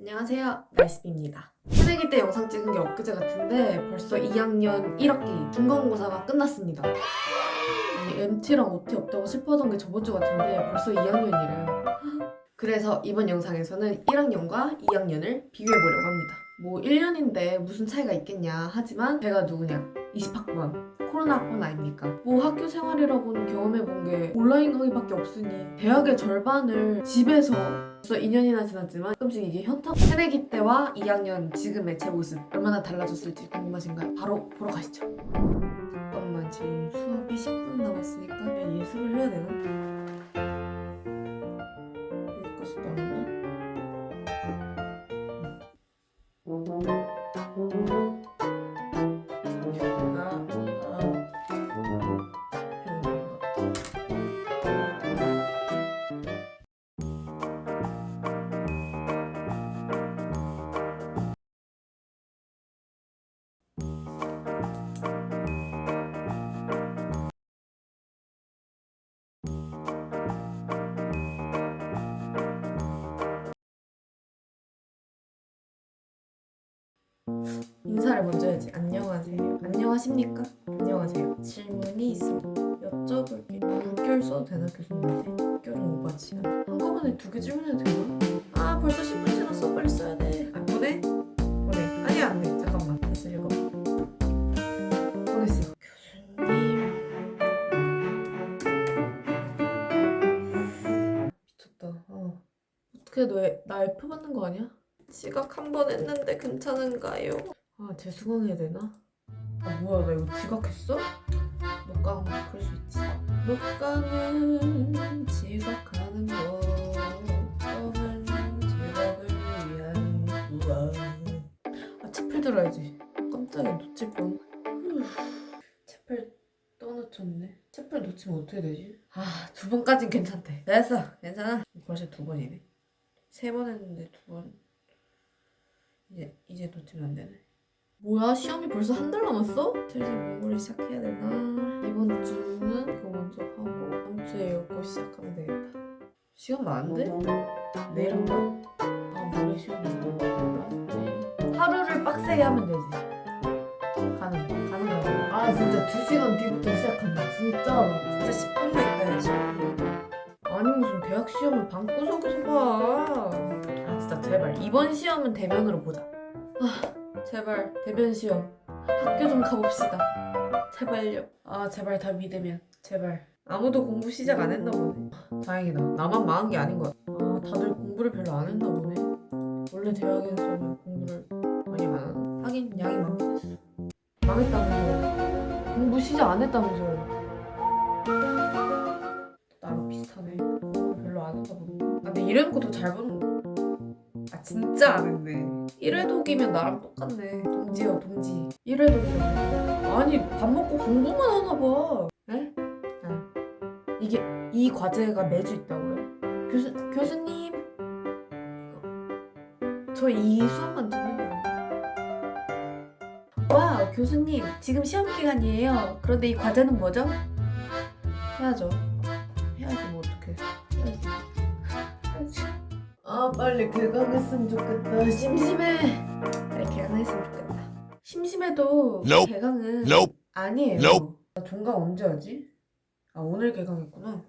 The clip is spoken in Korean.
안녕하세요. 날씨입니다. 새내기 때 영상 찍은 게 엊그제 같은데 벌써 2학년 1학기 중간고사가 끝났습니다. 아니 MT랑 OT 없다고 슬퍼하던 게 저번 주 같은데 벌써 2학년이래요. 그래서 이번 영상에서는 1학년과 2학년을 비교해보려고 합니다. 뭐 1년인데 무슨 차이가 있겠냐 하지만 제가 누구냐? 20학번. 코로나 학번 아닙니까? 뭐 학교 생활이라고는 경험해본 게 온라인 강의밖에 없으니 대학의 절반을 집에서 벌써 2년이나 지났지만 가끔씩 이게 현타 새내기 때와 2학년 지금의 제 모습 얼마나 달라졌을지 궁금하신가요? 바로 보러 가시죠 잠깐만 지금 수업이 10분 남았으니까 그냥 예습을 해야 되나? 여기까지 인사를 먼저 해야지. 안녕하세요. 안녕하십니까? 안녕하세요. 질문이 있습니다. 여쭤볼게요. 물결 써도 되나 교수님한테? 물결은 오바지. 한꺼번에 두 개 질문해도 되나? 아 벌써 10분 지났어. 빨리 써야 돼. 안 보내? 보내. 아니야 안 돼. 잠깐만. 다시 읽어. 보냈어. 교수님. 미쳤다. 어. 어떻게 너나 F 받는 거 아니야? 지각 한 번 했는데 괜찮은가요? 아 재수강해야 되나? 아 뭐야 나 이거 지각했어? 녹강 그럴 수 있지. 녹강은 지각하는 거. 녹강은 지각을 위한 구원 아 채플 들어야지. 깜짝이야 놓칠 뻔. 휴, 채플 떠놓쳤네. 채플 놓치면 어떻게 되지? 아 두 번까진 괜찮대. 됐어 괜찮아. 벌써 두 번이네. 세 번 했는데 두 번 이제 이제 놓치면 안 되네. 뭐야 시험이 벌써 한 달 남았어? 슬슬 공부를 시작해야 되나? 이번 주는 이거 먼저 하고 다음 주에 이거 시작하면 되겠다. 시간 많은데? 내일 한다. 아 모레 시험인가? 네. 하루를 빡세게 하면 되지. 가능 가능하다. 아 진짜 2 시간 뒤부터 시작한다. 진짜 진짜 10분만 있다 해야지. 아니 무슨 대학 시험을 방구석에서 봐. 아 진짜 제발 이번 시험은 대면으로 보자. 아 제발 대면 시험 학교 좀 가봅시다. 제발요. 아 제발 다 믿으면 제발. 아무도 공부 시작 안 했나 보네. 다행이다. 나만 망한 게 아닌 것 같아. 아 다들 공부를 별로 안 했나 보네. 원래 대학에서는 공부를 많이 안 하나? 하긴 양이 많겠어. 망했다면서요. 공부 시작 안 했다면서요. 보네. 아 근데 이래놓고 더 잘 보는 거. 아 진짜 안 했네. 1회 독이면 나랑 똑같네. 동지요 동지. 1회 독이면 아니 밥 먹고 공부만 하나 봐. 에? 아 이게 이 과제가 매주 있다고요? 교수 교수님 이거 저이 수업만 듣는 거예요. 와 교수님 지금 시험 기간이에요. 그런데 이 과제는 뭐죠? 해야죠. 빨리 개강했으면 좋겠다. 심심해. 빨리 개강했으면 좋겠다. 심심해도 Nope. 개강은 Nope. 아니에요. Nope. 나 종강 언제 하지? 아 오늘 개강했구나.